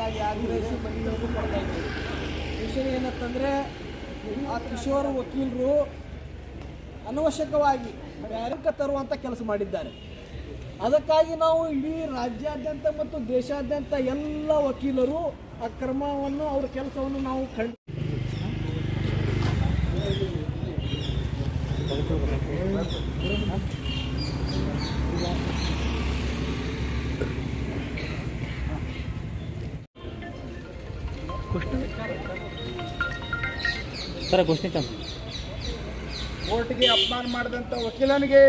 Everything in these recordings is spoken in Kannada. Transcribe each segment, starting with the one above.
ಕ್ರಮಕ್ಕಾಗಿ ಆಗ್ರಹಿಸಿ ಮನವಿಯನ್ನು ಕೊಡ್ತಾ ಇದ್ದೀವಿ ವಿಷಯ ಏನಂತಂದರೆ, ಆ ಕಿಶೋರ್ ವಕೀಲರು ಅನವಶ್ಯಕವಾಗಿ ಬ್ಯಾರಕ ತರುವಂಥ ಕೆಲಸ ಮಾಡಿದ್ದಾರೆ. ಅದಕ್ಕಾಗಿ ನಾವು ಇಡೀ ರಾಜ್ಯಾದ್ಯಂತ ಮತ್ತು ದೇಶಾದ್ಯಂತ ಎಲ್ಲ ವಕೀಲರು ಆ ಕ್ರಮವನ್ನು, ಅವ್ರ ಕೆಲಸವನ್ನು ನಾವು ಖಂಡ ಸರ, ಘೋಷಣೆ ಚಂದ್ರ ಕೋರ್ಟ್ಗೆ ಅಪಮಾನ ಮಾಡಿದಂಥ ವಕೀಲನಿಗೆ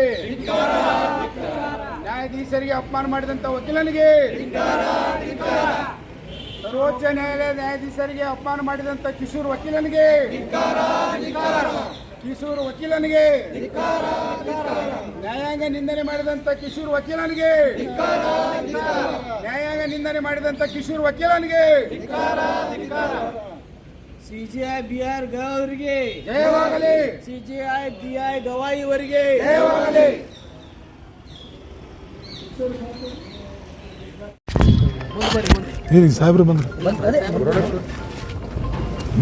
ನ್ಯಾಯಾಧೀಶರಿಗೆ ಅಪಮಾನ ಮಾಡಿದಂಥ ವಕೀಲನಿಗೆ ಸರ್ವೋಚ್ಚ ನ್ಯಾಯಾಲಯ ನ್ಯಾಯಾಧೀಶರಿಗೆ ಅಪಮಾನ ಮಾಡಿದಂಥ ಕಿಶೋರ್ ವಕೀಲನಿಗೆ ಕಿಶೋರ್ ವಕೀಲನಿಗೆ ನ್ಯಾಯಾಂಗ ನಿಂದನೆ ಮಾಡಿದಂಥ ಕಿಶೋರ್ ವಕೀಲನಿಗೆ ನ್ಯಾಯಾಂಗ ನಿಂದನೆ ಮಾಡಿದಂಥ Kishore ವಕೀಲನಿಗೆ C J I B R ಗ ಅವರಿಗೆ ಜಯವಾಗಲಿ. C J I B I Gavai ಅವರಿಗೆ. ಜಯವಾಗಲಿ. ಹೇಳಿ ಸಾಹೇಬ್ರು ಬಂದ್ರು.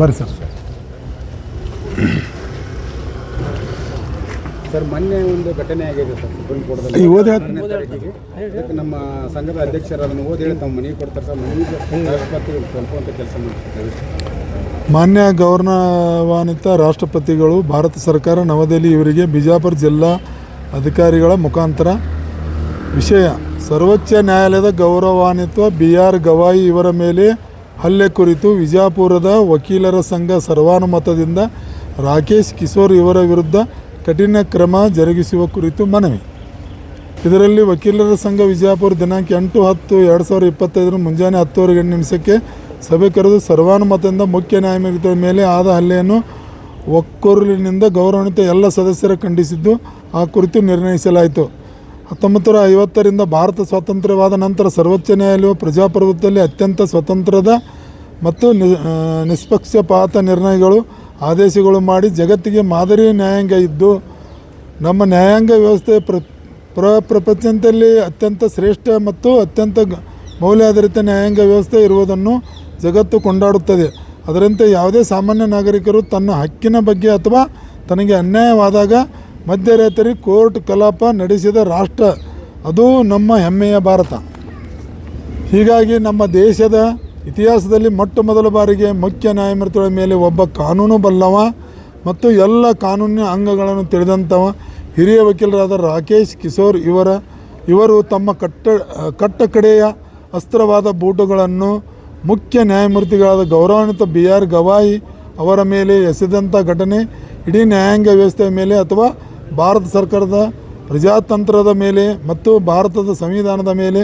ಬರ್ರಿ ಸರ್. ಸರ್ ಮೊನ್ನೆ ಒಂದು ಘಟನೆ ಆಗಿದೆ ಸರ್ ಸುಪ್ರೀಂ ಕೋರ್ಟ್ದಲ್ಲಿ. ಅದಕ್ಕೆ ನಮ್ಮ ಸಂಘದ ಅಧ್ಯಕ್ಷರು ಅದನ್ನು ಓದಿ ಹೇಳಿ ತಮ್ಮ ಮನೆಗೆ ಕೊಡ್ತಾರೆ ಸರ್ ಮನೆಗೆ ಸ್ವಲ್ಪ ಅಂತ ಕೆಲಸ ಮಾಡ್ತಾರೆ ಮಾನ್ಯ ಗೌರವಾನ್ವಿತ ರಾಷ್ಟ್ರಪತಿಗಳು, ಭಾರತ ಸರ್ಕಾರ, ನವದೆಹಲಿ ಇವರಿಗೆ ಬಿಜಾಪುರ ಜಿಲ್ಲಾ ಅಧಿಕಾರಿಗಳ ಮುಖಾಂತರ ವಿಷಯ. ಸರ್ವೋಚ್ಚ ನ್ಯಾಯಾಲಯದ ಗೌರವಾನ್ವಿತ ಬಿ ಆರ್ ಗವಾಯಿ ಇವರ ಮೇಲೆ ಹಲ್ಲೆ ಕುರಿತು ವಿಜಾಪುರದ ವಕೀಲರ ಸಂಘ ಸರ್ವಾನುಮತದಿಂದ ರಾಕೇಶ್ ಕಿಶೋರ್ ಇವರ ವಿರುದ್ಧ ಕಠಿಣ ಕ್ರಮ ಜರುಗಿಸುವ ಕುರಿತು ಮನವಿ. ಇದರಲ್ಲಿ ವಕೀಲರ ಸಂಘ ವಿಜಯಪುರ ದಿನಾಂಕ ಎಂಟು ಹತ್ತು ಎರಡು ಸಾವಿರದ ಇಪ್ಪತ್ತೈದರ ಮುಂಜಾನೆ ಹತ್ತುವರೆ ಗಂಟೆ ನಿಮಿಷಕ್ಕೆ ಸಭೆ ಕರೆದು ಸರ್ವಾನುಮತದಿಂದ ಮುಖ್ಯ ನ್ಯಾಯಮೂರ್ತಿಗಳ ಮೇಲೆ ಆದ ಹಲ್ಲೆಯನ್ನು ಒಕ್ಕೊರಲಿನಿಂದ ಗೌರವಾನ್ವಿತ ಎಲ್ಲ ಸದಸ್ಯರ ಖಂಡಿಸಿದ್ದು ಆ ಕುರಿತು ನಿರ್ಣಯಿಸಲಾಯಿತು. ಹತ್ತೊಂಬತ್ತು ನೂರ ಐವತ್ತರಿಂದ ಭಾರತ ಸ್ವಾತಂತ್ರ್ಯವಾದ ನಂತರ ಸರ್ವೋಚ್ಚ ನ್ಯಾಯಾಲಯವು ಪ್ರಜಾಪ್ರಭುತ್ವದಲ್ಲಿ ಅತ್ಯಂತ ಸ್ವತಂತ್ರದ ಮತ್ತು ನಿಷ್ಪಕ್ಷಪಾತ ನಿರ್ಣಯಗಳು, ಆದೇಶಗಳು ಮಾಡಿ ಜಗತ್ತಿಗೆ ಮಾದರಿ ನ್ಯಾಯಾಂಗ ಇದ್ದು, ನಮ್ಮ ನ್ಯಾಯಾಂಗ ವ್ಯವಸ್ಥೆ ಪ್ರ ಪ್ರ ಪ್ರಪಂಚದಲ್ಲಿ ಅತ್ಯಂತ ಶ್ರೇಷ್ಠ ಮತ್ತು ಅತ್ಯಂತ ಮೌಲ್ಯಾಧಾರಿತ ನ್ಯಾಯಾಂಗ ವ್ಯವಸ್ಥೆ ಇರುವುದನ್ನು ಜಗತ್ತು ಕೊಂಡಾಡುತ್ತದೆ. ಅದರಂತೆ ಯಾವುದೇ ಸಾಮಾನ್ಯ ನಾಗರಿಕರು ತನ್ನ ಹಕ್ಕಿನ ಬಗ್ಗೆ ಅಥವಾ ತನಗೆ ಅನ್ಯಾಯವಾದಾಗ ಮಧ್ಯರಾತ್ರಿ ಕೋರ್ಟ್ ಕಲಾಪ ನಡೆಸಿದ ರಾಷ್ಟ್ರ. ಅದು ನಮ್ಮ ಹೆಮ್ಮೆಯ ಭಾರತ. ಹೀಗಾಗಿ ನಮ್ಮ ದೇಶದ ಇತಿಹಾಸದಲ್ಲಿ ಮೊಟ್ಟ ಮೊದಲ ಬಾರಿಗೆ ಮುಖ್ಯ ನ್ಯಾಯಮೂರ್ತಿಗಳ ಮೇಲೆ ಒಬ್ಬ ಕಾನೂನು ಬಲ್ಲವ ಮತ್ತು ಎಲ್ಲ ಕಾನೂನಿನ ಅಂಗಗಳನ್ನು ತಿಳಿದಂಥವ ಹಿರಿಯ ವಕೀಲರಾದ ರಾಕೇಶ್ ಕಿಶೋರ್ ಇವರ, ಇವರು ತಮ್ಮ ಕಟ್ಟ, ಕಟ್ಟಕಡೆಯ ಅಸ್ತ್ರವಾದ ಬೂಟುಗಳನ್ನು ಮುಖ್ಯ ನ್ಯಾಯಮೂರ್ತಿಗಳಾದ ಗೌರವಾನ್ವಿತ ಬಿ ಆರ್ ಗವಾಯಿ ಅವರ ಮೇಲೆ ಎಸೆದಂಥ ಘಟನೆ, ಇಡೀ ನ್ಯಾಯಾಂಗ ವ್ಯವಸ್ಥೆಯ ಮೇಲೆ ಅಥವಾ ಭಾರತ ಸರ್ಕಾರದ ಪ್ರಜಾತಂತ್ರದ ಮೇಲೆ ಮತ್ತು ಭಾರತದ ಸಂವಿಧಾನದ ಮೇಲೆ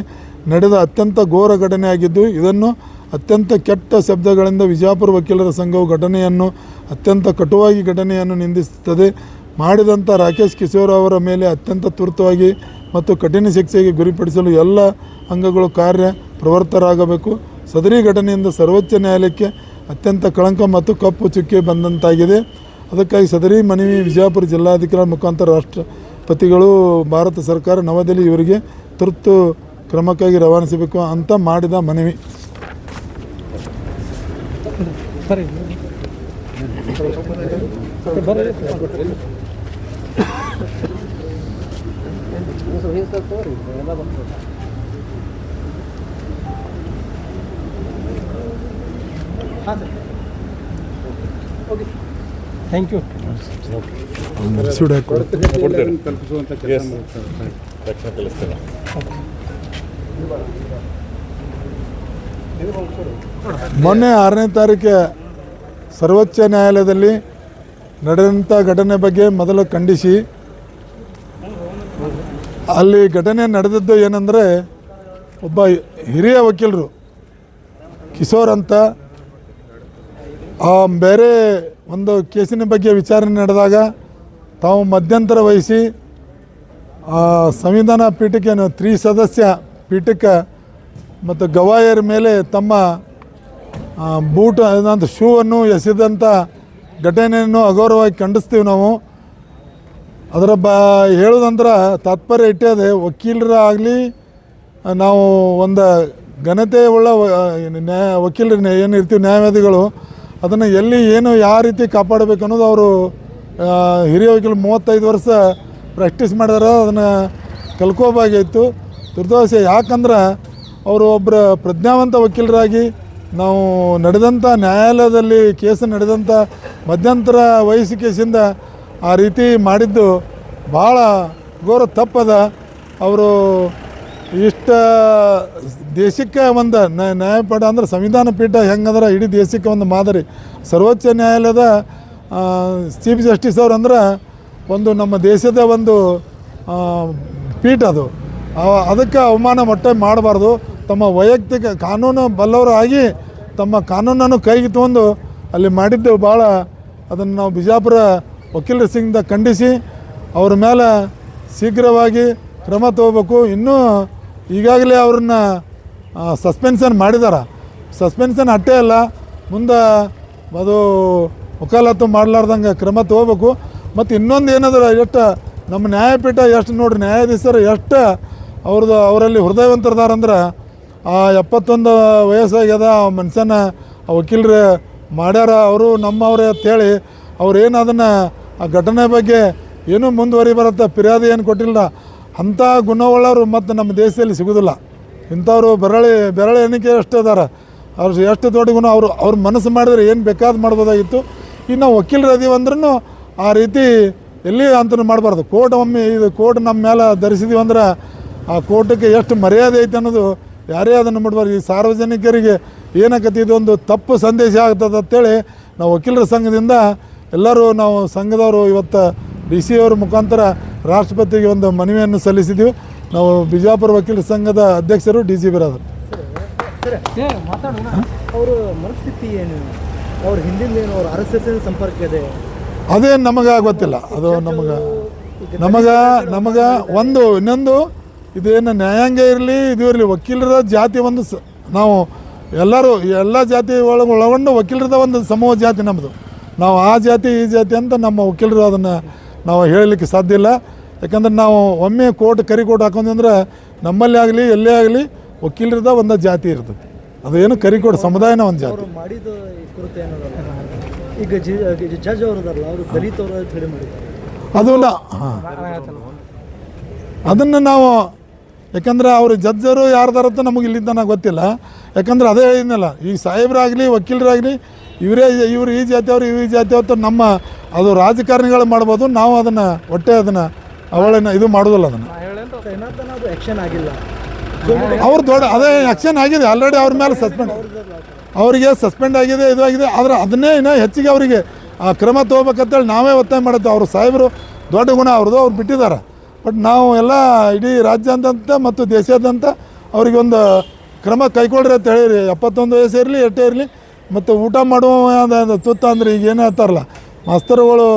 ನಡೆದ ಅತ್ಯಂತ ಘೋರ ಘಟನೆಯಾಗಿದ್ದು ಇದನ್ನು ಅತ್ಯಂತ ಕೆಟ್ಟ ಶಬ್ದಗಳಿಂದ ವಿಜಯಪುರ ವಕೀಲರ ಸಂಘವು ಘಟನೆಯನ್ನು ಅತ್ಯಂತ ಕಟುವಾಗಿ ಘಟನೆಯನ್ನು ನಿಂದಿಸುತ್ತದೆ. ಮಾಡಿದಂಥ ರಾಕೇಶ್ ಕಿಶೋರ್ ಅವರ ಮೇಲೆ ಅತ್ಯಂತ ತುರ್ತವಾಗಿ ಮತ್ತು ಕಠಿಣ ಶಿಕ್ಷೆಗೆ ಗುರಿಪಡಿಸಲು ಎಲ್ಲ ಅಂಗಗಳು ಕಾರ್ಯ ಪ್ರವರ್ತರಾಗಬೇಕು ಸದರಿ ಘಟನೆಯಿಂದ ಸರ್ವೋಚ್ಚ ನ್ಯಾಯಾಲಯಕ್ಕೆ ಅತ್ಯಂತ ಕಳಂಕ ಮತ್ತು ಕಪ್ಪು ಚುಕ್ಕೆ ಬಂದಂತಾಗಿದೆ. ಅದಕ್ಕಾಗಿ ಸದರಿ ಮನವಿ ವಿಜಯಪುರ ಜಿಲ್ಲಾಧಿಕಾರಿ ಮುಖಾಂತರ ರಾಷ್ಟ್ರಪತಿಗಳು, ಭಾರತ ಸರ್ಕಾರ ನವದೆಹಲಿ ಇವರಿಗೆ ತುರ್ತು ಕ್ರಮಕ್ಕಾಗಿ ರವಾನಿಸಬೇಕು ಅಂತ ಮಾಡಿದ ಮನವಿ. ಸರಿ. Thank you. ಮೊನ್ನೆ ಆರನೇ ತಾರೀಕು ಸರ್ವೋಚ್ಚ ನ್ಯಾಯಾಲಯದಲ್ಲಿ ನಡೆದಂಥ ಘಟನೆ ಬಗ್ಗೆ ಮೊದಲು ಖಂಡಿಸಿ. ಅಲ್ಲಿ ಘಟನೆ ನಡೆದದ್ದು ಏನಂದರೆ ಒಬ್ಬ ಹಿರಿಯ ವಕೀಲರು ಕಿಶೋರ್ ಅಂತ ಆ ಬೇರೆ ಒಂದು ಕೇಸಿನ ಬಗ್ಗೆ ವಿಚಾರಣೆ ನಡೆದಾಗ ತಾವು ಮಧ್ಯಂತರ ವಹಿಸಿ ಸಂವಿಧಾನ ಪೀಠಕ್ಕೆ ತ್ರಿ ಸದಸ್ಯ ಪೀಠಕ್ಕೆ ಮತ್ತು ಗವಾಯರ ಮೇಲೆ ತಮ್ಮ ಬೂಟು, ಅದಂತ ಶೂವನ್ನು ಎಸೆದಂಥ ಘಟನೆಯನ್ನು ಅಗೌರವಾಗಿ ಖಂಡಿಸ್ತೀವಿ ನಾವು. ಅದರ ಬ ಹೇಳೋದಂದ್ರೆ ತಾತ್ಪರ್ಯ ಇಟ್ಟದೆ ವಕೀಲರಾಗಲಿ ನಾವು ಒಂದು ಘನತೆ ಉಳ್ಳ ನ್ಯಾಯ ವಕೀಲರು ಏನು ಇರ್ತೀವಿ ನ್ಯಾಯವಾದಿಗಳು ಅದನ್ನು ಎಲ್ಲಿ ಏನು ಯಾವ ರೀತಿ ಕಾಪಾಡಬೇಕು ಅನ್ನೋದು ಅವರು ಹಿರಿಯ ವಕೀಲ ಮೂವತ್ತೈದು ವರ್ಷ ಪ್ರಾಕ್ಟೀಸ್ ಮಾಡಿದಾರೆ, ಅದನ್ನು ಕಲ್ಕೋಬೇಕಾಗಿತ್ತು ದುರ್ದೋಷ ಯಾಕಂದ್ರೆ ಅವರು ಒಬ್ಬರ ಪ್ರಜ್ಞಾವಂತ ವಕೀಲರಾಗಿ ನಾವು ನಡೆದಂಥ ನ್ಯಾಯಾಲಯದಲ್ಲಿ ಕೇಸ್ ನಡೆದಂಥ ಮಧ್ಯಂತರ ವಯಸ್ಸು ಕೇಸಿಂದ ಆ ರೀತಿ ಮಾಡಿದ್ದು ಭಾಳ ಘೋರ ತಪ್ಪದ. ಅವರು ಇಷ್ಟ ದೇಶಕ್ಕೆ ಒಂದು ನ್ಯಾಯ ನ್ಯಾಯಪೀಠ ಅಂದ್ರೆ ಸಂವಿಧಾನ ಪೀಠ ಹೆಂಗಂದ್ರೆ ಇಡೀ ದೇಶಕ್ಕೆ ಒಂದು ಮಾದರಿ. ಸರ್ವೋಚ್ಚ ನ್ಯಾಯಾಲಯದ ಚೀಫ್ ಜಸ್ಟಿಸ್ ಅವ್ರು ಅಂದ್ರೆ ಒಂದು ನಮ್ಮ ದೇಶದ ಒಂದು ಪೀಠ ಅದು. ಅದಕ್ಕೆ ಅವಮಾನ ಮೊಟ್ಟೆ ಮಾಡಬಾರ್ದು. ತಮ್ಮ ವೈಯಕ್ತಿಕ ಕಾನೂನು ಬಲ್ಲವರು ಆಗಿ ತಮ್ಮ ಕಾನೂನನ್ನು ಕೈಗೆ ತಗೊಂಡು ಅಲ್ಲಿ ಮಾಡಿದ್ದು ಭಾಳ ಅದನ್ನು ನಾವು ಬಿಜಾಪುರ ವಕೀಲರ ಸಿಂಗ್ದ ಖಂಡಿಸಿ ಅವ್ರ ಮೇಲೆ ಶೀಘ್ರವಾಗಿ ಕ್ರಮ ತಗೋಬೇಕು. ಇನ್ನೂ ಈಗಾಗಲೇ ಅವ್ರನ್ನ ಸಸ್ಪೆನ್ಷನ್ ಮಾಡಿದಾರ. ಸಸ್ಪೆನ್ಷನ್ ಅಟ್ಟೇ ಅಲ್ಲ, ಮುಂದೆ ಅದು ವಕಾಲತ್ತು ಮಾಡಲಾರ್ದಂಗೆ ಕ್ರಮ ತಗೋಬೇಕು. ಮತ್ತು ಇನ್ನೊಂದು ಏನಾದ್ರೆ ಎಷ್ಟು, ನಮ್ಮ ನ್ಯಾಯಪೀಠ ಎಷ್ಟು ನೋಡ್ರಿ, ನ್ಯಾಯಾಧೀಶರು ಎಷ್ಟು ಅವ್ರದ್ದು ಅವರಲ್ಲಿ ಹೃದಯವಂತರದಾರಂದ್ರೆ ಆ ಎಪ್ಪತ್ತೊಂದು ವಯಸ್ಸಾಗ್ಯದ ಆ ಮನುಷ್ಯನ ಆ ವಕೀಲರು ಮಾಡ್ಯಾರ. ಅವರು ನಮ್ಮವ್ರೆ ಅಂತೇಳಿ ಅವ್ರು ಏನು ಅದನ್ನು, ಆ ಘಟನೆ ಬಗ್ಗೆ ಏನೂ ಮುಂದುವರಿ ಬರುತ್ತೆ ಫಿರ್ಯಾದಿ ಏನು ಕೊಟ್ಟಿಲ್ಲ. ಅಂಥ ಗುಣವುಳ್ಳವರು ಮತ್ತು ನಮ್ಮ ದೇಶದಲ್ಲಿ ಸಿಗೋದಿಲ್ಲ. ಇಂಥವ್ರು ಬೆರಳಿ, ಬೆರಳು ಎಣಿಕೆ ಎಷ್ಟು ಅದಾರ. ಅವ್ರು ಎಷ್ಟು ದೊಡ್ಡ ಗುಣ, ಅವರು, ಅವ್ರ ಮನಸ್ಸು ಮಾಡಿದ್ರೆ ಏನು ಬೇಕಾದ ಮಾಡ್ಬೋದಾಗಿತ್ತು. ಇನ್ನು ನಾವು ವಕೀಲರು ಅದೀವಿ ಅಂದ್ರೂ ಆ ರೀತಿ ಎಲ್ಲಿ ಅಂತ ಮಾಡಬಾರ್ದು. ಕೋರ್ಟ್ ಒಮ್ಮೆ ಇದು ಕೋರ್ಟ್ ನಮ್ಮ ಮೇಲೆ ಧರಿಸಿದೀವಿ ಅಂದ್ರೆ ಆ ಕೋರ್ಟಕ್ಕೆ ಎಷ್ಟು ಮರ್ಯಾದೆ ಐತೆ ಅನ್ನೋದು ಯಾರೇ ಅದನ್ನು ಮಾಡಬಾರ್ದು. ಈ ಸಾರ್ವಜನಿಕರಿಗೆ ಏನಕ್ಕತಿ ಇದೊಂದು ತಪ್ಪು ಸಂದೇಶ ಆಗ್ತದೆ ಅಂತೇಳಿ ನಾವು ವಕೀಲರ ಸಂಘದಿಂದ ಎಲ್ಲರೂ ನಾವು ಸಂಘದವರು ಇವತ್ತು ಡಿ ಸಿ ಅವರ ಮುಖಾಂತರ ರಾಷ್ಟ್ರಪತಿಗೆ ಒಂದು ಮನವಿಯನ್ನು ಸಲ್ಲಿಸಿದ್ದೀವಿ ನಾವು ಬಿಜಾಪುರ ವಕೀಲರ ಸಂಘದ ಅಧ್ಯಕ್ಷರು ಡಿ ಜಿ ಬಿರಾದರು ಅವರು ಮನಸ್ಥಿತಿ ಏನು? ಅವ್ರ ಹಿಂದಿನ ಏನು ಅವ್ರ ಆರ್ ಎಸ್ ಎಸ್ ಸಂಪರ್ಕ ಇದೆ? ಅದೇ ನಮಗೆ ಗೊತ್ತಿಲ್ಲ. ಅದು ನಮಗೆ ನಮಗೆ ನಮಗೆ ಒಂದು ಇನ್ನೊಂದು ಇದೇನು ನ್ಯಾಯಾಂಗ ಇರಲಿ ಇದು ಇರಲಿ ವಕೀಲರ ಜಾತಿ ಒಂದು ಸ ನಾವು ಎಲ್ಲರೂ ಎಲ್ಲ ಜಾತಿ ಒಳಗೆ ಒಳಗೊಂಡು ವಕೀಲರದ ಒಂದು ಸಮೂಹ ಜಾತಿ ನಮ್ಮದು ನಾವು ಆ ಜಾತಿ ಈ ಜಾತಿ ಅಂತ ನಮ್ಮ ವಕೀಲರು ಅದನ್ನು ನಾವು ಹೇಳಲಿಕ್ಕೆ ಸಾಧ್ಯ ಇಲ್ಲ. ಯಾಕಂದ್ರೆ ನಾವು ಒಮ್ಮೆ ಕೋರ್ಟ್ ಕರಿ ಕೋರ್ಟ್ ಹಾಕೊಂಡ್ರೆ ನಮ್ಮಲ್ಲಿ ಆಗಲಿ ಎಲ್ಲೇ ಆಗಲಿ ವಕೀಲರದ ಒಂದು ಜಾತಿ ಇರ್ತದೆ. ಅದೇನು ಕರಿಕೋಟ್ ಸಮುದಾಯನ ಒಂದು ಜಾತಿ. ಮಾಡಿದ ಏನದಲ್ಲ ಈಗ ಜಡ್ಜ್ ಅವರು ಅಂತ ಹೇಳಿ ಮಾಡಿದ್ದಾರೆ. ಅದು ಹಾಂ. ಅದನ್ನು ನಾವು ಯಾಕಂದ್ರೆ ಅವರು ಜಡ್ಜರು ಯಾರ್ದಾರಂತ ನಮಗೆ ಇಲ್ಲಿಂದ ನನಗೆ ಗೊತ್ತಿಲ್ಲ. ಯಾಕಂದ್ರೆ ಅದೇ ಹೇಳಿದ್ನಲ್ಲ ಈ ಸಾಹೇಬರಾಗಲಿ ವಕೀಲರಾಗಲಿ ಇವರೇ ಇವರು ಈ ಜಾತಿಯವರು ಇವ್ರ ಈ ಜಾತಿಯವ್ರು ಅಂತ ನಮ್ಮ ಅದು ರಾಜಕಾರಣಿಗಳು ಮಾಡ್ಬೋದು, ನಾವು ಅದನ್ನು ಒಟ್ಟೆ ಅದನ್ನು ಅವಳನ್ನು ಇದು ಮಾಡೋದಿಲ್ಲ ಅದನ್ನು. ಅವ್ರು ದೊಡ್ಡ, ಅದೇ ಆ್ಯಕ್ಷನ್ ಆಗಿದೆ ಆಲ್ರೆಡಿ ಅವ್ರ ಮೇಲೆ ಸಸ್ಪೆಂಡ್ ಅವರಿಗೆ ಸಸ್ಪೆಂಡ್ ಆಗಿದೆ, ಇದು ಆಗಿದೆ, ಆದರೆ ಅದನ್ನೇ ಇನ್ನೂ ಹೆಚ್ಚಿಗೆ ಅವರಿಗೆ, ಆ ಕ್ರಮ ತೊಗೋಬೇಕಂತೇಳಿ ನಾವೇ ಒತ್ತಾಯ ಮಾಡುತ್ತೆ ಅವರು ಸಾಹೇಬರು ದೊಡ್ಡ ಗುಣ ಅವ್ರದ್ದು, ಅವ್ರು ಬಿಟ್ಟಿದ್ದಾರೆ. ಬಟ್ ನಾವು ಎಲ್ಲ ಇಡೀ ರಾಜ್ಯಾದ್ಯಂತ ಮತ್ತು ದೇಶಾದ್ಯಂತ ಅವ್ರಿಗೆ ಒಂದು ಕ್ರಮ ಕೈಗೊಳ್ರಿ ಅಂತ ಹೇಳಿರಿ. ಎಪ್ಪತ್ತೊಂದು ವಯಸ್ಸು ಇರಲಿ, ಎಷ್ಟೇ ಇರಲಿ, ಮತ್ತು ಊಟ ಮಾಡುವ ತುತ್ತ ಅಂದ್ರೆ ಈಗ ಏನು ಹೇಳ್ತಾರಲ್ಲ ಮಾಸ್ತರುಗಳು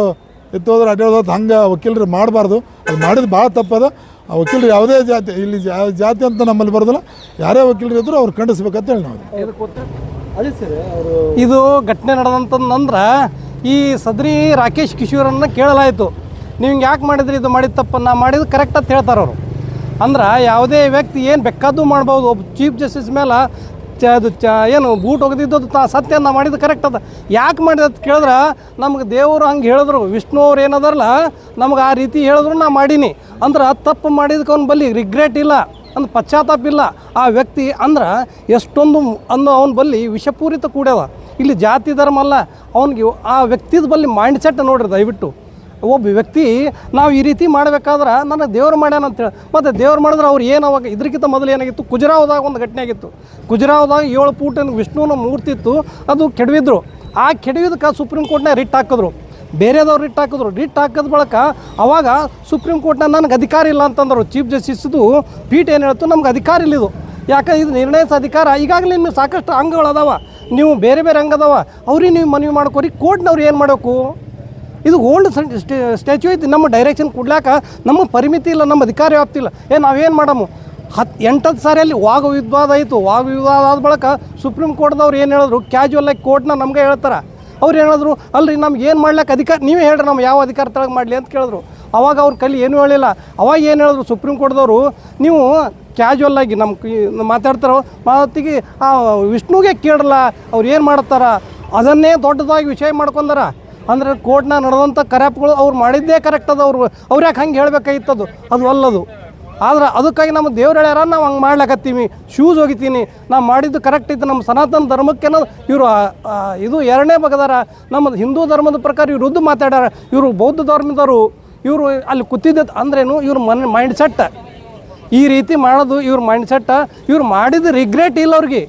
ಎತ್ತೋದ್ರೆ ಅಡ್ಡಾಡೋದು ಹಂಗೆ ವಕೀಲರು ಮಾಡಬಾರ್ದು. ಅದು ಮಾಡಿದ್ದು ಭಾಳ ತಪ್ಪದ. ಆ ವಕೀಲರು ಯಾವುದೇ ಜಾತಿ ಇಲ್ಲಿ ಜಾತಿ ಅಂತ ನಮ್ಮಲ್ಲಿ ಬರೋದಿಲ್ಲ. ಯಾರೇ ವಕೀಲರು ಇದ್ದರೂ ಅವ್ರು ಖಂಡಿಸ್ಬೇಕಂತ ಹೇಳಿ ನಾವು. ಇದು ಘಟನೆ ನಡೆದಂತಂದ್ರೆ ಈ ಸದ್ರಿ ರಾಕೇಶ್ ಕಿಶೋರನ್ನು ಕೇಳಲಾಯಿತು. ನೀವು ಹಿಂಗೆ ಯಾಕೆ ಮಾಡಿದ್ರಿ? ಇದು ಮಾಡಿದ ತಪ್ಪ ನಾ ಮಾಡಿದ್ದು ಕರೆಕ್ಟ್ ಅಂತ ಹೇಳ್ತಾರೆ ಅವರು. ಅಂದ್ರೆ ಯಾವುದೇ ವ್ಯಕ್ತಿ ಏನು ಬೇಕಾದ್ದು ಮಾಡ್ಬೋದು. ಒಬ್ಬ ಚೀಫ್ ಜಸ್ಟಿಸ್ ಮೇಲೆ ಚ ದುಚ್ಚ ಏನು ಬೂಟ್ ಒಗೆದಿದ್ದು ತಾ ಸತ್ಯ ನಾ ಮಾಡಿದ್ದು ಕರೆಕ್ಟ್ ಅದ. ಯಾಕೆ ಮಾಡಿದ ಅಂತ ಕೇಳಿದ್ರೆ, ನಮ್ಗೆ ದೇವರು ಹಂಗೆ ಹೇಳಿದ್ರು, ವಿಷ್ಣು ಅವ್ರು ಏನದಾರಲ್ಲ, ನಮ್ಗೆ ಆ ರೀತಿ ಹೇಳಿದ್ರು ನಾ ಮಾಡೀನಿ. ಅಂದ್ರೆ ತಪ್ಪು ಮಾಡಿದಕ್ಕೆ ಅವ್ನ ಬಲ್ಲಿ ರಿಗ್ರೆಟ್ ಇಲ್ಲ ಅಂದ್ರೆ ಪಶ್ಚಾತ್ತಾಪ ಇಲ್ಲ. ಆ ವ್ಯಕ್ತಿ ಅಂದ್ರೆ ಎಷ್ಟೊಂದು ಅನ್ನೋ ಅವನ ಬಲ್ಲಿ ವಿಷಪೂರಿತ ಕೂಡ್ಯದ ಇಲ್ಲಿ ಜಾತಿ ಧರ್ಮ ಅಲ್ಲ, ಅವನಿಗೆ ಆ ವ್ಯಕ್ತಿದ ಬಲ್ಲಿ ಮೈಂಡ್ ಸೆಟ್ ನೋಡ್ರಿ ದಯವಿಟ್ಟು. ಒಬ್ಬ ವ್ಯಕ್ತಿ, ನಾವು ಈ ರೀತಿ ಮಾಡಬೇಕಾದ್ರೆ ನನ್ನ ದೇವ್ರು ಮಾಡ್ಯಾನ ಅಂತೇಳಿ ಮತ್ತು ದೇವ್ರು ಮಾಡಿದ್ರೆ ಅವ್ರು ಏನು ಅವಾಗ ಇದ್ರಕ್ಕಿಂತ ಮೊದಲು ಏನಾಗಿತ್ತು? ಕುಜರಾವ್ದಾಗ ಒಂದು ಘಟನೆ ಆಗಿತ್ತು. ಕುಜರಾವ್ದಾಗ ಏಳು ಫೂಟಿನ ವಿಷ್ಣುವಿನ ಮೂರ್ತಿ ಇತ್ತು. ಅದು ಕೆಡವಿದ್ರು. ಆ ಕೆಡವಿದಕ್ಕೆ ಸುಪ್ರೀಂ ಕೋರ್ಟ್ನ ರಿಟ್ ಹಾಕಿದ್ರು. ಬೇರೆದವ್ರು ರಿಟ್ ಹಾಕಿದ್ರು. ರಿಟ್ ಹಾಕಿದ ಬಳಿಕ ಅವಾಗ ಸುಪ್ರೀಂ ಕೋರ್ಟ್ನಾಗ ನನಗೆ ಅಧಿಕಾರ ಇಲ್ಲ ಅಂತಂದರು. ಚೀಫ್ ಜಸ್ಟಿಸ್ದು ಪೀಠ ಏನು ಹೇಳ್ತು? ನಮ್ಗೆ ಅಧಿಕಾರ ಇಲ್ಲಿದು ಯಾಕಂದ್ರೆ ಇದು ನಿರ್ಣಯಿಸ ಅಧಿಕಾರ. ಈಗಾಗಲೇ ನೀವು ಸಾಕಷ್ಟು ಅಂಗಗಳು ಅದಾವ. ನೀವು ಬೇರೆ ಬೇರೆ ಅಂಗ ಅದಾವ ಅವ್ರಿಗೆ ನೀವು ಮನವಿ ಮಾಡ್ಕೋರಿ. ಕೋರ್ಟ್ನವ್ರು ಏನು ಮಾಡಬೇಕು? ಇದು ಓಲ್ಡ್ ಸ್ಟ್ಯಾಚು ಐತಿ. ನಮ್ಮ ಡೈರೆಕ್ಷನ್ ಕೊಡ್ಲಾಕ ನಮ್ಮ ಪರಿಮಿತಿ ಇಲ್ಲ, ನಮ್ಮ ಅಧಿಕಾರ ವ್ಯಾಪ್ತಿ ಇಲ್ಲ ಏ, ನಾವೇನು ಮಾಡಮು? ಹತ್ತು ಎಂಟತ್ತು ಸಾರಿ ಅಲ್ಲಿ ವಾಗ್ ವಿವಾದ ಆಯಿತು. ವಾಗ್ ವಿವಾದ ಆದ ಬಳಿಕ ಸುಪ್ರೀಂ ಕೋರ್ಟ್ದವ್ರು ಏನು ಹೇಳಿದ್ರು? ಕ್ಯಾಜುವಲ್ ಆಗಿ ಕೋರ್ಟ್ನ ನಮಗೆ ಹೇಳ್ತಾರೆ. ಅವ್ರು ಹೇಳಿದ್ರು? ಅಲ್ರಿ, ನಮ್ಗೆ ಏನು ಮಾಡ್ಲಿಕ್ಕೆ ಅಧಿಕಾರ ನೀವೇ ಹೇಳ್ರಿ ನಮ್ಮ ಯಾವ ಅಧಿಕಾರ ತಳಗೆ ಮಾಡಲಿ ಅಂತ ಕೇಳಿದ್ರು. ಅವಾಗ ಅವ್ರ ಕಲ್ಲಿ ಏನೂ ಹೇಳಿಲ್ಲ. ಅವಾಗ ಏನು ಹೇಳಿದ್ರು ಸುಪ್ರೀಂ ಕೋರ್ಟ್ದವರು? ನೀವು ಕ್ಯಾಜುವಲ್ ಆಗಿ ನಮ್ಮ ಮಾತಾಡ್ತಾರೆ? ಮಾತಿಗೆ, ಆ, ವಿಷ್ಣುಗೆ ಕೇಳಲ್ಲ ಅವ್ರು ಏನು ಮಾಡ್ತಾರ ಅದನ್ನೇ ದೊಡ್ಡದಾಗಿ ವಿಷಯ ಮಾಡ್ಕೊಂಡಾರ. ಅಂದರೆ ಕೋರ್ಟ್ನ ನಡೆದಂಥ ಕರ್ಯಾಪ್ಗಳು ಅವ್ರು ಮಾಡಿದ್ದೇ ಕರೆಕ್ಟ್ ಅದ. ಅವ್ರು ಅವ್ರು ಯಾಕೆ ಹಂಗೆ ಹೇಳ್ಬೇಕಾಗಿತ್ತದು? ಅದು ಅಲ್ಲದು. ಆದ್ರೆ ಅದಕ್ಕಾಗಿ ನಮ್ಮ ದೇವ್ರು ಹೇಳ್ಯಾರ, ನಾವು ಹಂಗೆ ಮಾಡ್ಲಕತ್ತೀವಿ ಶೂಸ್ ಹೋಗಿತೀನಿ ನಾವು ಮಾಡಿದ್ದು ಕರೆಕ್ಟ್ ಇತ್ತು ನಮ್ಮ ಸನಾತನ ಧರ್ಮಕ್ಕೆ ಇವರು ಇದು ಎರಡನೇ ಬಗದಾರ. ನಮ್ಮ ಹಿಂದೂ ಧರ್ಮದ ಪ್ರಕಾರ ಇವ್ರು ಉದ್ದು ಮಾತಾಡ್ಯಾರ. ಇವರು ಬೌದ್ಧ ಧರ್ಮದವರು, ಇವರು ಅಲ್ಲಿ ಕೂತಿದ್ದ ಅಂದ್ರೇನು, ಇವ್ರ ಮನ್ ಮೈಂಡ್ ಸೆಟ್ ಈ ರೀತಿ ಮಾಡೋದು ಇವ್ರ ಮೈಂಡ್ ಸೆಟ್ ಇವ್ರು ಮಾಡಿದ ರಿಗ್ರೆಟ್ ಇಲ್ಲ ಅವ್ರಿಗೆ.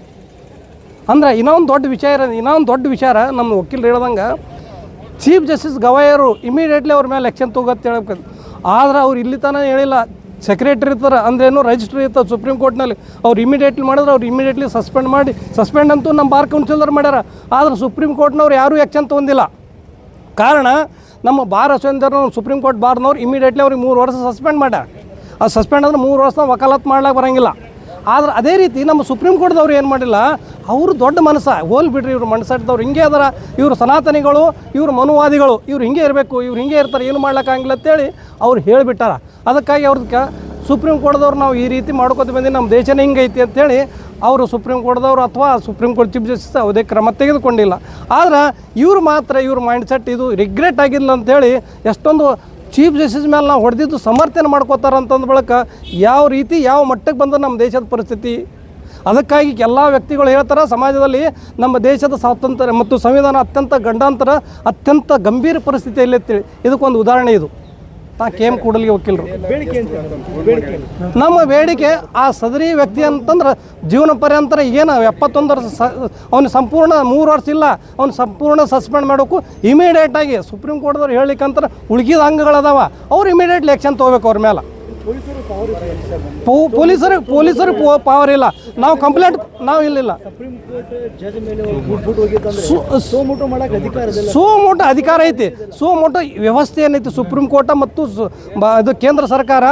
ಅಂದ್ರೆ ಇನ್ನೊಂದು ದೊಡ್ಡ ವಿಚಾರ, ಇನ್ನೊಂದು ದೊಡ್ಡ ವಿಚಾರ, ನಮ್ಮ ವಕೀಲರು ಹೇಳ್ದಂಗೆ ಚೀಫ್ ಜಸ್ಟಿಸ್ ಗವಾಯರು ಇಮಿಡಿಯೇಟ್ಲಿ ಅವ್ರ ಮೇಲೆ ಆ್ಯಕ್ಷನ್ ತಗೋತ ಹೇಳ್ಬೇಕು ಆದ್ರೆ ಅವ್ರು ಇಲ್ಲಿ ತನಕ ಹೇಳಿಲ್ಲ. ಸೆಕ್ರೆಟ್ರಿ ಇರ್ತಾರೆ ಅಂದ್ರೇನು ರಿಜಿಸ್ಟ್ರಿ ಇರ್ತಾರೆ ಸುಪ್ರೀಂ ಕೋರ್ಟ್ನಲ್ಲಿ. ಅವ್ರು ಇಮಿಡಿಯೇಟ್ಲಿ ಮಾಡಿದ್ರೆ ಅವ್ರು ಇಮಿಡಿಯೇಟ್ಲಿ ಸಸ್ಪೆಂಡ್ ಮಾಡಿ, ಸಸ್ಪೆಂಡ್ ಅಂತೂ ನಮ್ಮ ಬಾರ್ ಕೌನ್ಸಿಲರ್ ಮಾಡ್ಯಾರ. ಆದ್ರೆ ಸುಪ್ರೀಂ ಕೋರ್ಟ್ನವ್ರು ಯಾರೂ ಆ್ಯಕ್ಷನ್ ತೊಗೊಂಡಿಲ್ಲ. ಕಾರಣ ನಮ್ಮ ಬಾರ್ ಅಸೋಸಿಯೇಷನ್ ಸುಪ್ರೀಂ ಕೋರ್ಟ್ ಬಾರ್ನವ್ರು ಇಮಿಡಿಯೇಟ್ಲಿ ಅವ್ರಿಗೆ ಮೂರು ವರ್ಷ ಸಸ್ಪೆಂಡ್ ಮಾಡ್ಯಾರ. ಆ ಸಸ್ಪೆಂಡ್ ಅಂದ್ರೆ ಮೂರು ವರ್ಷ ವಕಾಲತ್ ಮಾಡ್ಲಾಕ ಬರಂಗಿಲ್ಲ. ಆದ್ರೆ ಅದೇ ರೀತಿ ನಮ್ಮ ಸುಪ್ರೀಂ ಕೋರ್ಟ್ದವ್ರು ಏನು ಮಾಡಿಲ್ಲ, ಅವರು ದೊಡ್ಡ ಮನಸ್ಸ. ಹೋಲ್ ಬಿಡ್ರಿ ಇವ್ರು ಮನಸ್ಸಾಡ್ದವ್ರು ಹಿಂಗೆ ಅದರ. ಇವರು ಸನಾತನಿಗಳು, ಇವರು ಮನುವಾದಿಗಳು, ಇವ್ರು ಹಿಂಗೆ ಇರಬೇಕು, ಇವ್ರು ಹಿಂಗೆ ಇರ್ತಾರೆ, ಏನು ಮಾಡ್ಲಿಕ್ಕಾಗಿಲ್ಲ ಅಂತೇಳಿ ಅವ್ರು ಹೇಳಿಬಿಟ್ಟಾರ. ಅದಕ್ಕಾಗಿ ಅವ್ರದ್ದು ಸುಪ್ರೀಂ ಕೋರ್ಟ್ದವ್ರು ನಾವು ಈ ರೀತಿ ಮಾಡ್ಕೊತ ಬಂದು ನಮ್ಮ ದೇಶನೇ ಹಿಂಗೈತಿ ಅಂತೇಳಿ ಅವರು ಸುಪ್ರೀಂ ಕೋರ್ಟ್ದವ್ರು ಅಥವಾ ಸುಪ್ರೀಂ ಕೋರ್ಟ್ ಚೀಫ್ ಜಸ್ಟಿಸ್ ಯಾವುದೇ ಕ್ರಮ ತೆಗೆದುಕೊಂಡಿಲ್ಲ. ಆದ್ರೆ ಇವ್ರು ಮಾತ್ರ ಇವ್ರ ಮೈಂಡ್ಸೆಟ್ ಇದು ರಿಗ್ರೆಟ್ ಆಗಿಲ್ಲ ಅಂತೇಳಿ ಎಷ್ಟೊಂದು ಚೀಫ್ ಜಸ್ಟಿಸ್ ಮೇಲೆ ನಾವು ಹೊಡೆದಿದ್ದು ಸಮರ್ಥನೆ ಮಾಡ್ಕೋತಾರೆ ಅಂತಂದ ಬಳಿಕ ಯಾವ ರೀತಿ ಯಾವ ಮಟ್ಟಕ್ಕೆ ಬಂದ ನಮ್ಮ ದೇಶದ ಪರಿಸ್ಥಿತಿ? ಅದಕ್ಕಾಗಿ ಎಲ್ಲ ವ್ಯಕ್ತಿಗಳು ಹೇಳ್ತಾರೆ, ಸಮಾಜದಲ್ಲಿ ನಮ್ಮ ದೇಶದ ಸ್ವಾತಂತ್ರ್ಯ ಮತ್ತು ಸಂವಿಧಾನ ಅತ್ಯಂತ ಗಂಡಾಂತರ, ಅತ್ಯಂತ ಗಂಭೀರ ಪರಿಸ್ಥಿತಿಯಲ್ಲಿ ಇದಕ್ಕೊಂದು ಉದಾಹರಣೆ ಇದು. ನಾ ಕೆ ಎಂ ಕೂಡಲಿಗೆ ವಕೀಲರು. ನಮ್ಮ ಬೇಡಿಕೆ ಆ ಸದರಿ ವ್ಯಕ್ತಿ ಅಂತಂದ್ರೆ ಜೀವನ ಪರ್ಯಂತರ ಏನು ಎಪ್ಪತ್ತೊಂದು ವರ್ಷ ಸ ಅವ್ನು ಸಂಪೂರ್ಣ ಮೂರು ವರ್ಷ ಇಲ್ಲ, ಅವ್ನು ಸಂಪೂರ್ಣ ಸಸ್ಪೆಂಡ್ ಮಾಡೋಕು ಇಮಿಡಿಯೇಟಾಗಿ ಸುಪ್ರೀಂ ಕೋರ್ಟ್ದವ್ರು ಹೇಳಿಕಂತಾರೆ ಉಳ್ಗಿದ ಅಂಗಗಳದಾವ. ಅವ್ರು ಇಮಿಡಿಯೇಟ್ಲಿ ಆ್ಯಕ್ಷನ್ ತೊಗೋಬೇಕು ಅವ್ರ ಮೇಲೆ ಪೊಲೀಸರು ಪೊಲೀಸರು ಪವರ್ ಇಲ್ಲ. ನಾವು ಕಂಪ್ಲೇಂಟ್ ನಾವು ಇಲ್ಲಿಲ್ಲ. ಸು- ಮೋಟ ಅಧಿಕಾರ ಐತಿ. ಸೋ ಮೋಟ ವ್ಯವಸ್ಥೆ ಏನೈತಿ? ಸುಪ್ರೀಂ ಕೋರ್ಟ್ ಮತ್ತು ಇದು ಕೇಂದ್ರ ಸರ್ಕಾರ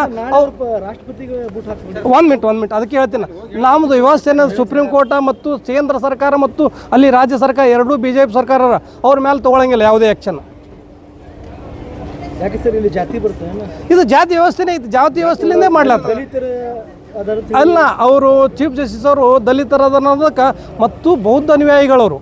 ಒನ್ ಮಿನಿಟ್ ಒನ್ ಮಿನಿಟ್. ಅದಕ್ಕೆ ಹೇಳ್ತೀನಿ. ನಮ್ದು ವ್ಯವಸ್ಥೆ ಏನದು ಸುಪ್ರೀಂ ಕೋರ್ಟ್ ಮತ್ತು ಕೇಂದ್ರ ಸರ್ಕಾರ ಮತ್ತು ಅಲ್ಲಿ ರಾಜ್ಯ ಸರ್ಕಾರ ಎರಡೂ ಬಿ ಜೆ ಪಿ ಸರ್ಕಾರ. ಅವ್ರ ಮೇಲೆ ತಗೊಳಂಗಿಲ್ಲ ಯಾವುದೇ ಆ್ಯಕ್ಷನ್ ಯಾಕೆ ಸರ್ ಇಲ್ಲಿ ಜಾತಿ ಬರುತ್ತೆ? ಏನು? ಇದು ಜಾತಿ ವ್ಯವಸ್ಥೆನೇ ಐತಿ ಜಾತಿ ವ್ಯವಸ್ಥೆಲಿಂದೇ ಮಾಡ್ಲತ್ತ ಅಲ್ಲ ಅವರು ಚೀಫ್ ಜಸ್ಟಿಸ್ ಅವರು ದಲಿತರ ಅನ್ನೋದಕ್ಕೆ ಮತ್ತು ಬೌದ್ಧ ಅನುಯಾಯಿಗಳವರು.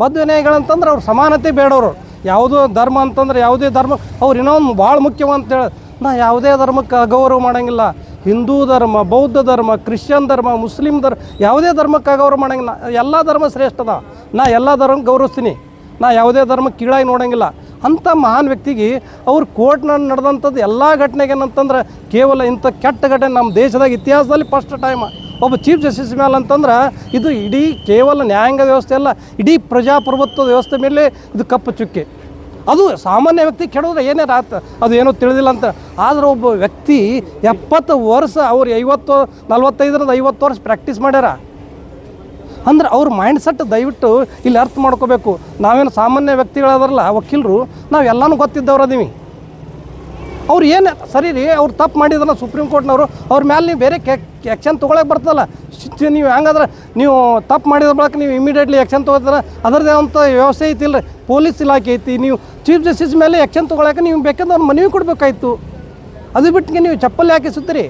ಬೌದ್ಧ ಅನುಯಾಯಿಗಳಂತಂದ್ರೆ ಅವ್ರು ಸಮಾನತೆ ಬೇಡವರು ಯಾವುದೋ ಧರ್ಮ ಅಂತಂದ್ರೆ ಯಾವುದೇ ಧರ್ಮ ಅವ್ರು ಇನ್ನೊಂದು ಭಾಳ ಮುಖ್ಯವಂತೇಳಿ ನಾ ಯಾವುದೇ ಧರ್ಮಕ್ಕೆ ಅಗೌರವ ಮಾಡೋಂಗಿಲ್ಲ. ಹಿಂದೂ ಧರ್ಮ ಬೌದ್ಧ ಧರ್ಮ ಕ್ರಿಶ್ಚಿಯನ್ ಧರ್ಮ ಮುಸ್ಲಿಂ ಧರ್ಮ ಯಾವುದೇ ಧರ್ಮಕ್ಕೆ ಅಗೌರವ ಮಾಡೋಂಗಿಲ್ಲ. ಎಲ್ಲ ಧರ್ಮ ಶ್ರೇಷ್ಠದ ನಾ ಎಲ್ಲ ಧರ್ಮ ಗೌರವಿಸ್ತೀನಿ. ನಾ ಯಾವುದೇ ಧರ್ಮ ಕೀಳಾಗಿ ನೋಡೋಂಗಿಲ್ಲ. ಅಂಥ ಮಹಾನ್ ವ್ಯಕ್ತಿಗೆ ಅವ್ರು ಕೋರ್ಟ್ನಲ್ಲಿ ನಡೆದಂಥದ್ದು ಎಲ್ಲ ಘಟನೆಗೆ ಏನಂತಂದ್ರೆ ಕೇವಲ ಇಂಥ ಕೆಟ್ಟ ಘಟನೆ ನಮ್ಮ ದೇಶದಾಗ ಇತಿಹಾಸದಲ್ಲಿ ಫಸ್ಟ್ ಟೈಮ್ ಒಬ್ಬ ಚೀಫ್ ಜಸ್ಟಿಸ್ ಮೇಲೆ ಅಂತಂದ್ರೆ ಇದು ಇಡೀ ಕೇವಲ ನ್ಯಾಯಾಂಗ ವ್ಯವಸ್ಥೆ ಅಲ್ಲ, ಇಡೀ ಪ್ರಜಾಪ್ರಭುತ್ವ ವ್ಯವಸ್ಥೆ ಮೇಲೆ ಇದು ಕಪ್ಪು ಚುಕ್ಕೆ. ಅದು ಸಾಮಾನ್ಯ ವ್ಯಕ್ತಿ ಕೆಡೋದ್ರೆ ಏನೇ ರಾತ್ ಅದು ಏನೋ ತಿಳಿದಿಲ್ಲ ಅಂತ. ಆದ್ರೆ ಒಬ್ಬ ವ್ಯಕ್ತಿ ಎಪ್ಪತ್ತು ವರ್ಷ ಅವ್ರು ಐವತ್ತು, ನಲ್ವತ್ತೈದರಿಂದ ಐವತ್ತು ವರ್ಷ ಪ್ರಾಕ್ಟೀಸ್ ಮಾಡ್ಯಾರ. ಅಂದ್ರೆ ಅವ್ರ ಮೈಂಡ್ ಸೆಟ್ ದಯವಿಟ್ಟು ಇಲ್ಲಿ ಅರ್ಥ ಮಾಡ್ಕೋಬೇಕು. ನಾವೇನು ಸಾಮಾನ್ಯ ವ್ಯಕ್ತಿಗಳಾದ್ರಲ್ಲ, ವಕೀಲರು, ನಾವು ಎಲ್ಲನೂ ಗೊತ್ತಿದ್ದವ್ರು ಅದೀವಿ. ಅವ್ರು ಏನು ಸರಿ ರೀ, ಅವ್ರು ತಪ್ಪು ಮಾಡಿದ್ರಲ್ಲ ಸುಪ್ರೀಂ ಕೋರ್ಟ್ನವರು ಅವ್ರ ಮೇಲೆ ನೀವು ಬೇರೆ ಆ್ಯಕ್ಷನ್ ತೊಗೊಳಕ್ಕೆ ಬರ್ತದಲ್ಲ. ನೀವು ಹೆಂಗಾದ್ರೆ, ನೀವು ತಪ್ಪು ಮಾಡಿದ ಬಳಕ ನೀವು ಇಮಿಡಿಯೇಟ್ಲಿ ಆ್ಯಕ್ಷನ್ ತೊಗೋತಾರ ಅದರದೇ ಅಂತ ವ್ಯವಸ್ಥೆ ಐತಿ ಇಲ್ಲ ಪೊಲೀಸ್ ಇಲಾಖೆ ಐತಿ, ನೀವು ಚೀಫ್ ಜಸ್ಟಿಸ್ ಮೇಲೆ ಆ್ಯಕ್ಷನ್ ತೊಗೊಳಕ್ಕೆ ನೀವು ಬೇಕಂದ್ರೆ ಅವ್ರ ಮನವಿ ಕೊಡಬೇಕಾಯ್ತು. ಅದು ಬಿಟ್ಟಿಗೆ ನೀವು ಚಪ್ಪಲಿ ಹಾಕಿ ಸುತ್ತೀರಿ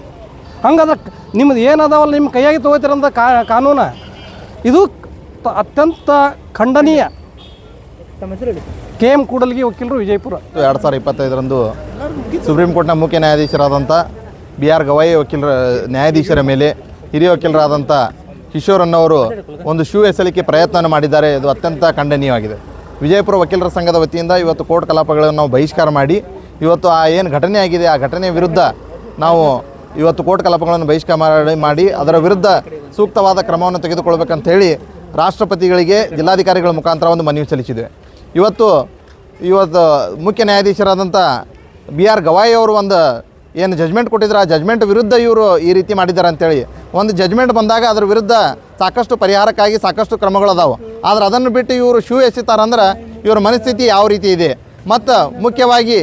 ಹಂಗಾದ್ರೆ ನಿಮ್ಮದು ಏನದಾವಲ್ಲ ನಿಮ್ಮ ಕೈಯಾಗಿ ತೊಗೋತೀರಂತ ಕಾನೂನು? ಇದು ತ- ಅತ್ಯಂತ ಖಂಡನೀಯ. ಕೆ ಎಂ ಕೂಡಲ್ಗಿ ವಕೀಲರು ವಿಜಯಪುರ. ಎರಡು ಸಾವಿರದ ಇಪ್ಪತ್ತೈದರಂದು ಸುಪ್ರೀಂ ಕೋರ್ಟ್ನ ಮುಖ್ಯ ನ್ಯಾಯಾಧೀಶರಾದಂಥ ಬಿ ಆರ್ ಗವಾಯಿ ವಕೀಲರ ನ್ಯಾಯಾಧೀಶರ ಮೇಲೆ ಹಿರಿಯ ವಕೀಲರಾದಂಥ ಕಿಶೋರ್ ಅನ್ನೋರು ಒಂದು ಶೂ ಎಸಲಿಕ್ಕೆ ಪ್ರಯತ್ನ ಮಾಡಿದ್ದಾರೆ. ಇದು ಅತ್ಯಂತ ಖಂಡನೀಯವಾಗಿದೆ. ವಿಜಯಪುರ ವಕೀಲರ ಸಂಘದ ವತಿಯಿಂದ ಇವತ್ತು ಕೋರ್ಟ್ ಕಲಾಪಗಳನ್ನು ನಾವು ಬಹಿಷ್ಕಾರ ಮಾಡಿ ಇವತ್ತು ಆ ಏನು ಘಟನೆ ಆಗಿದೆ ಆ ಘಟನೆಯ ವಿರುದ್ಧ ನಾವು ಇವತ್ತು ಕೋರ್ಟ್ ಕಲಾಪಗಳನ್ನು ಬಹಿಷ್ಕಾರ ಮಾಡಿ ಮಾಡಿ ಅದರ ವಿರುದ್ಧ ಸೂಕ್ತವಾದ ಕ್ರಮವನ್ನು ತೆಗೆದುಕೊಳ್ಬೇಕಂತ ಹೇಳಿ ರಾಷ್ಟ್ರಪತಿಗಳಿಗೆ ಜಿಲ್ಲಾಧಿಕಾರಿಗಳ ಮುಖಾಂತರ ಒಂದು ಮನವಿ ಸಲ್ಲಿಸಿದೆ ಇವತ್ತು ಇವತ್ತು ಮುಖ್ಯ ನ್ಯಾಯಾಧೀಶರಾದಂಥ ಬಿ ಆರ್ ಗವಾಯಿ ಅವರು ಒಂದು ಏನು ಜಜ್ಮೆಂಟ್ ಕೊಟ್ಟಿದ್ರು. ಆ ಜಜ್ಮೆಂಟ್ ವಿರುದ್ಧ ಇವರು ಈ ರೀತಿ ಮಾಡಿದ್ದಾರೆ ಅಂತೇಳಿ ಒಂದು ಜಜ್ಮೆಂಟ್ ಬಂದಾಗ ಅದ್ರ ವಿರುದ್ಧ ಸಾಕಷ್ಟು ಪರಿಹಾರಕ್ಕಾಗಿ ಸಾಕಷ್ಟು ಕ್ರಮಗಳು ಅದಾವೆ. ಆದರೆ ಅದನ್ನು ಬಿಟ್ಟು ಇವರು ಶೂ ಎಸಿತಾರಂದ್ರೆ ಇವ್ರ ಮನಸ್ಥಿತಿ ಯಾವ ರೀತಿ ಇದೆ? ಮತ್ತು ಮುಖ್ಯವಾಗಿ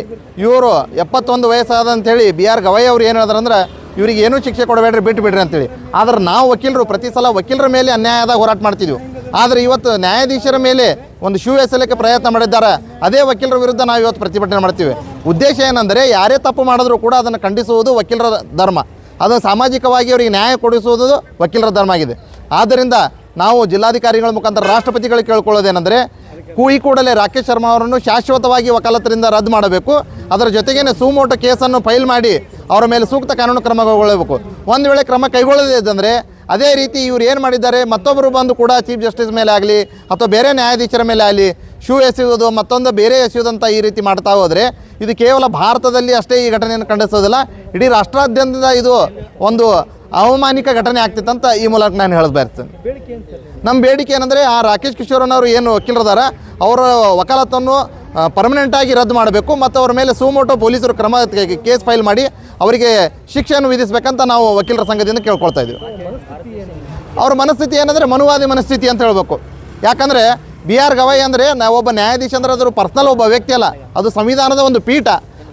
ಇವರು ಎಪ್ಪತ್ತೊಂದು ವಯಸ್ಸಾದ ಅಂತೇಳಿ ಬಿ ಆರ್ ಗವಾಯಿ ಅವರು ಏನು ಹೇಳಿದ್ರಂದ್ರೆ ಇವ್ರಿಗೆ ಏನೂ ಶಿಕ್ಷೆ ಕೊಡಬೇಡ್ರಿ, ಬಿಟ್ಟು ಬಿಡ್ರಿ ಅಂತೇಳಿ. ಆದ್ರೆ ನಾವು ವಕೀಲರು, ಪ್ರತಿ ಸಲ ವಕೀಲರ ಮೇಲೆ ಅನ್ಯಾಯದ ಹೋರಾಟ ಮಾಡ್ತಿದ್ವಿ. ಆದರೆ ಇವತ್ತು ನ್ಯಾಯಾಧೀಶರ ಮೇಲೆ ಒಂದು ಶೂ ಎಸಲಿಕ್ಕೆ ಪ್ರಯತ್ನ ಮಾಡಿದ್ದಾರೆ. ಅದೇ ವಕೀಲರ ವಿರುದ್ಧ ನಾವು ಇವತ್ತು ಪ್ರತಿಭಟನೆ ಮಾಡ್ತೀವಿ. ಉದ್ದೇಶ ಏನಂದರೆ, ಯಾರೇ ತಪ್ಪು ಮಾಡಿದ್ರೂ ಕೂಡ ಅದನ್ನು ಖಂಡಿಸುವುದು ವಕೀಲರ ಧರ್ಮ. ಅದು ಸಾಮಾಜಿಕವಾಗಿ ಅವರಿಗೆ ನ್ಯಾಯ ಕೊಡಿಸುವುದು ವಕೀಲರ ಧರ್ಮ ಆಗಿದೆ. ಆದ್ದರಿಂದ ನಾವು ಜಿಲ್ಲಾಧಿಕಾರಿಗಳ ಮುಖಾಂತರ ರಾಷ್ಟ್ರಪತಿಗಳಿಗೆ ಕೇಳ್ಕೊಳ್ಳೋದೇನೆಂದರೆ ಈ ಕೂಡಲೇ ರಾಕೇಶ್ ಶರ್ಮಾ ಅವರನ್ನು ಶಾಶ್ವತವಾಗಿ ವಕಾಲತರಿಂದ ರದ್ದು ಮಾಡಬೇಕು. ಅದರ ಜೊತೆಗೇನೆ ಸುಮೋಟೋ ಕೇಸನ್ನು ಫೈಲ್ ಮಾಡಿ ಅವರ ಮೇಲೆ ಸೂಕ್ತ ಕಾನೂನು ಕ್ರಮ ಕೈಗೊಳ್ಳಬೇಕು. ಒಂದು ವೇಳೆ ಕ್ರಮ ಕೈಗೊಳ್ಳದಿದ್ದಂದರೆ ಅದೇ ರೀತಿ ಇವರು ಏನು ಮಾಡಿದ್ದಾರೆ, ಮತ್ತೊಬ್ಬರು ಬಂದು ಕೂಡ ಚೀಫ್ ಜಸ್ಟಿಸ್ ಮೇಲೆ ಆಗಲಿ ಅಥವಾ ಬೇರೆ ನ್ಯಾಯಾಧೀಶರ ಮೇಲೆ ಆಗಲಿ ಶೂ ಎಸೆಯುವುದು ಮತ್ತೊಂದು ಬೇರೆ ಎಸೆಯುವುದಂತ ಈ ರೀತಿ ಮಾಡ್ತಾ ಹೋದರೆ ಇದು ಕೇವಲ ಭಾರತದಲ್ಲಿ ಅಷ್ಟೇ ಈ ಘಟನೆಯನ್ನು ಖಂಡಿಸೋದಿಲ್ಲ. ಇಡೀ ರಾಷ್ಟ್ರಾದ್ಯಂತ ಇದು ಒಂದು ಅವಮಾನಿಕ ಘಟನೆ ಆಗ್ತಿತ್ತಂತ ಈ ಮೂಲಕ ನಾನು ಹೇಳದ್ ಬಯಸ್ತೇನೆ. ನಮ್ಮ ಬೇಡಿಕೆ ಏನಂದರೆ ಆ ರಾಕೇಶ್ ಕಿಶೋರನವರು ಏನು ವಕೀಲರದಾರ ಅವರ ವಕಾಲತ್ತನ್ನು ಪರ್ಮನೆಂಟಾಗಿ ರದ್ದು ಮಾಡಬೇಕು ಮತ್ತು ಅವರ ಮೇಲೆ ಸುಮೋಟೋ ಪೊಲೀಸರು ಕ್ರಮ ಕೇಸ್ ಫೈಲ್ ಮಾಡಿ ಅವರಿಗೆ ಶಿಕ್ಷೆಯನ್ನು ವಿಧಿಸಬೇಕಂತ ನಾವು ವಕೀಲರ ಸಂಘದಿಂದ ಕೇಳ್ಕೊಳ್ತಾ ಇದ್ದೀವಿ. ಅವ್ರ ಮನಸ್ಥಿತಿ ಏನಂದರೆ ಮನುವಾದಿ ಮನಸ್ಥಿತಿ ಅಂತ ಹೇಳಬೇಕು. ಯಾಕಂದರೆ ಬಿ ಆರ್ ಗವಾಯಿ ಅಂದರೆ ನಾವು ಒಬ್ಬ ನ್ಯಾಯಾಧೀಶ ಅಂದರೆ ಅದರ ಪರ್ಸನಲ್ ಒಬ್ಬ ವ್ಯಕ್ತಿ ಅಲ್ಲ. ಅದು ಸಂವಿಧಾನದ ಒಂದು ಪೀಠ.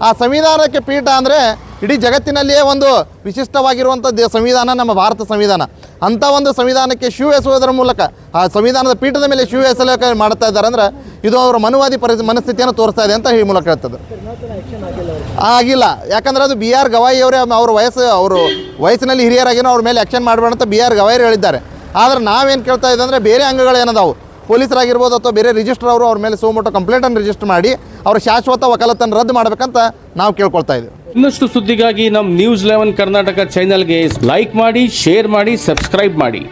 ಆ ಸಂವಿಧಾನಕ್ಕೆ ಪೀಠ ಅಂದರೆ ಇಡೀ ಜಗತ್ತಿನಲ್ಲಿಯೇ ಒಂದು ವಿಶಿಷ್ಟವಾಗಿರುವಂಥ ದೇ ಸಂವಿಧಾನ, ನಮ್ಮ ಭಾರತ ಸಂವಿಧಾನ. ಅಂಥ ಒಂದು ಸಂವಿಧಾನಕ್ಕೆ ಶೂ ಎಸುವುದರ ಮೂಲಕ, ಆ ಸಂವಿಧಾನದ ಪೀಠದ ಮೇಲೆ ಶೂ ಎಸಲಕ್ಕೆ ಮಾಡ್ತಾ ಇದ್ದಾರೆ ಅಂದ್ರೆ ಇದು ಅವರ ಮನುವಾದಿ ಪರಿ, ಮನಸ್ಥಿತಿಯನ್ನು ತೋರಿಸ್ತಾ ಇದೆ ಅಂತ ಹೇಳಿ ಮೂಲಕ ಹೇಳ್ತದೆ. ಆಗಿಲ್ಲ. ಯಾಕಂದ್ರೆ ಅದು ಬಿ ಆರ್ ಗವಾಯಿ ಅವರೇ, ಅವ್ರ ವಯಸ್ಸು, ಅವರು ವಯಸ್ಸಿನಲ್ಲಿ ಹಿರಿಯರಾಗಿನೋ ಅವ್ರ ಮೇಲೆ ಆ್ಯಕ್ಷನ್ ಮಾಡಬೇಡ ಅಂತ ಬಿ ಆರ್ ಗವಾಯಿ ಹೇಳಿದ್ದಾರೆ. ಆದರೆ ನಾವೇನು ಕೇಳ್ತಾ ಇದ್ದೆ ಅಂದರೆ ಬೇರೆ ಅಂಗಗಳು ಏನದಾವು ಪೊಲೀಸರಾಗಿರ್ಬೋದು ಅಥವಾ ಬೇರೆ ರಿಜಿಸ್ಟರ್ ಅವರು ಅವ್ರ ಮೇಲೆ ಸೋಮೋಟೋ ಕಂಪ್ಲೇಂಟನ್ನು ರಿಜಿಸ್ಟರ್ ಮಾಡಿ ಅವರ ಶಾಶ್ವತ ವಕಾಲತ್ತನ್ನು ರದ್ದು ಮಾಡಬೇಕಂತ ನಾವು ಕೇಳ್ಕೊಳ್ತಾ ಇದ್ದೀವಿ. ಇನ್ನಷ್ಟು ಸುದ್ದಿಗಾಗಿ ನಮ್ಮ ನ್ಯೂಸ್ ಲೆವೆನ್ ಕರ್ನಾಟಕ ಚಾನಲ್ಗೆ ಲೈಕ್ ಮಾಡಿ ಶೇರ್ ಮಾಡಿ ಸಬ್ಸ್ಕ್ರೈಬ್ ಮಾಡಿ.